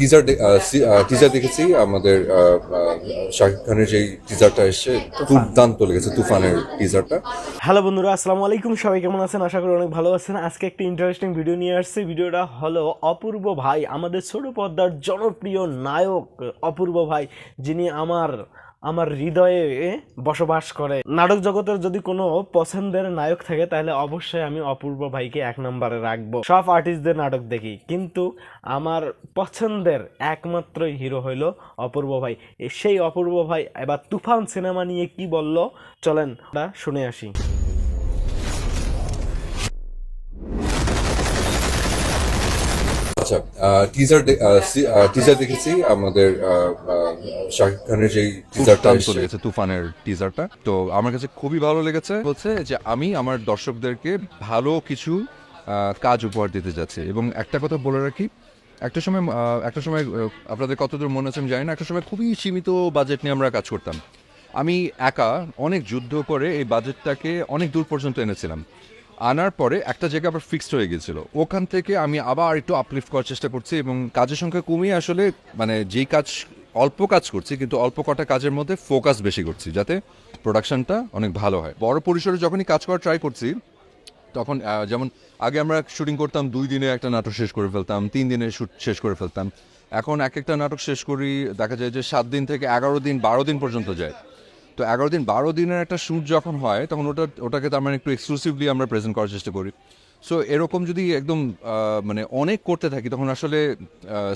Teaser teaser দেখেছি আমাদের আহ, শাকিব খানের যে টিজারটা এসছে দুর্দান্ত লেগেছে তুফানের টিজারটা হ্যালো বন্ধুরা আসসালামু আলাইকুম সবাই কেমন আছেন? আশা করি অনেক ভালো আছেন। আজকে একটা ইন্টারেস্টিং ভিডিও নিয়ে আসছি। ভিডিওটা হলো অপূর্ব ভাই আমাদের ছোট পর্দার জনপ্রিয় নায়ক অপূর্ব ভাই যিনি আমার আমার হৃদয়ে বসবাস করে। নাটক জগতের যদি কোনো পছন্দের নায়ক থাকে, তাহলে অবশ্যই আমি অপূর্ব ভাইকে এক নম্বরে রাখব। সব আর্টিস্টদের নাটক দেখি, কিন্তু আমার পছন্দের একমাত্র হিরো হইল অপূর্ব ভাই। সেই অপূর্ব ভাই এবার তুফান সিনেমা নিয়ে কি বলল? চলেন শুনে আসি। আচ্ছা টিজার টিজার দেখেছি আমাদের শাকিব খানের যেই টিজারটা এসছে লেগেছে তুফানের টিজারটা তো আমার কাছে খুবই ভালো লেগেছে বলছে যে আমি আমার দর্শকদেরকে ভালো কিছু কাজ উপহার দিতে যাচ্ছি। এবং একটা কথা বলে রাখি একটা সময় একটা সময় আপনাদের কতদূর মনে আছে আমি জানি না একটা সময় খুবই সীমিত বাজেট নিয়ে আমরা কাজ করতাম। আমি একা অনেক যুদ্ধ করে এই বাজেটটাকে অনেক দূর পর্যন্ত এনেছিলাম। আনার পরে একটা জায়গা আবার ফিক্সড হয়ে গেছিল। ওখান থেকে আমি আবার একটু আপলিফ্ট করার চেষ্টা করছি এবং কাজের সংখ্যা কমিয়ে আসলে মানে যেই কাজ অল্প কাজ করছি কিন্তু অল্প কটা কাজের মধ্যে ফোকাস বেশি করছি যাতে প্রোডাকশনটা অনেক ভালো হয়। বড় পরিসরে যখনই কাজ করা ট্রাই করছি, তখন যেমন আগে আমরা শুটিং করতাম, দুই দিনে একটা নাটক শেষ করে ফেলতাম, তিন দিনে শুট শেষ করে ফেলতাম। এখন এক একটা নাটক শেষ করি, দেখা যায় যে সাত দিন থেকে এগারো দিন, বারো দিন পর্যন্ত যায়। তো এগারো দিন, বারো দিনের একটা শ্যুট যখন হয়, তখন ওটা, ওটাকে তার মানে একটু এক্সক্লুসিভলি আমরা প্রেজেন্ট করার চেষ্টা করি। সো এরকম যদি একদম মানে অনেক করতে থাকি, তখন আসলে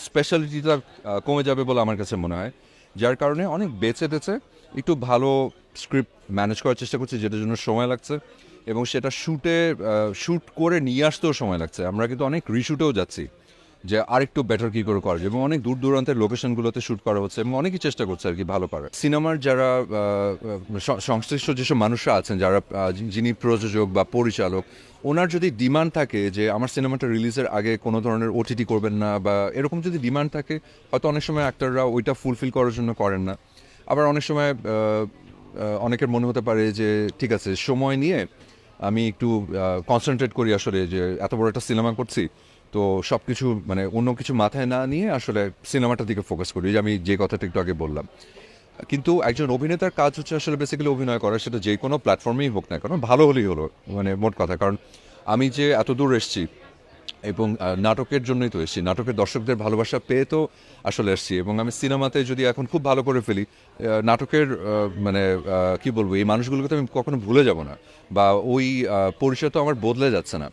স্পেশালিটিটা কমে যাবে বলে আমার কাছে মনে হয়। যার কারণে অনেক বেছে টেছে একটু ভালো স্ক্রিপ্ট ম্যানেজ করার চেষ্টা করছি, যেটার জন্য সময় লাগছে। এবং সেটা শ্যুটে শ্যুট করে নিয়ে আসতেও সময় লাগছে। আমরা কিন্তু অনেক রিশুটেও যাচ্ছি। যে আরেকটু বেটার কি করে করা যায়? এবং অনেক দূর দূরান্তের লোকেশনগুলোতে শ্যুট করা হচ্ছে এবং অনেকই চেষ্টা করছে আর কি ভালো করার। সিনেমার যারা সংশ্লিষ্ট যেসব মানুষরা আছেন, যারা যিনি প্রযোজক বা পরিচালক, ওনার যদি ডিমান্ড থাকে যে আমার সিনেমাটা রিলিজের আগে কোনো ধরনের ওটিটি করবেন না বা এরকম যদি ডিমান্ড থাকে, হয়তো অনেক সময় অ্যাক্টররা ওইটা ফুলফিল করার জন্য করেন না। আবার অনেক সময় অনেকের মনে হতে পারে যে ঠিক আছে, সময় নিয়ে আমি একটু কনসেন্ট্রেট করি আসলে যে এত বড় একটা সিনেমা করছি। তো সব কিছু মানে অন্য কিছু মাথায় না নিয়ে আসলে সিনেমাটার দিকে ফোকাস করি। আমি যে কথাটা একটু আগে বললাম। কিন্তু একজন অভিনেতার কাজ হচ্ছে আসলে বেসিক্যালি অভিনয় করা। সেটা যে কোনো প্ল্যাটফর্মেই হোক না কেন, ভালো হলেই হলো মানে মোট কথা। কারণ আমি যে এত দূর এসেছি এবং নাটকের জন্যই তো এসেছি, নাটকের দর্শকদের ভালোবাসা পেয়ে তো আসলে এসেছি। এবং আমি সিনেমাতে যদি এখন খুব ভালো করে ফেলি নাটকের মানে কি বলব, এই মানুষগুলোকে তো আমি কখনো ভুলে যাব না। বা ওই পরিচয় তো আমার বদলে যাচ্ছে না।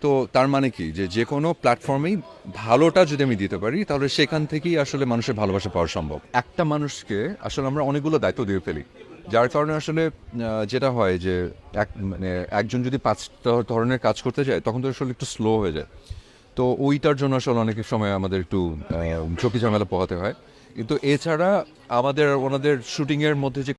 তো তার মানে কি? যে যে কোনো প্ল্যাটফর্মেই ভালোটা যদি আমি দিতে পারি, তাহলে সেখান থেকেই আসলে মানুষের ভালোবাসা পাওয়া সম্ভব। একটা মানুষকে আসলে আমরা অনেকগুলো দায়িত্ব দিয়ে ফেলি। যার কারণে আসলে যেটা হয় যে এক মানে একজন যদি পাঁচটা ধরনের কাজ করতে যায়, তখন তো আসলে একটু স্লো হয়ে যায়। তো ওইটার জন্য আসলে অনেক সময় আমাদের একটু ঝুঁকি ঝামেলা পোহাতে হয়। কিন্তু এছাড়া আমাদের, ওনাদের শুটিংয়ের মধ্যে যে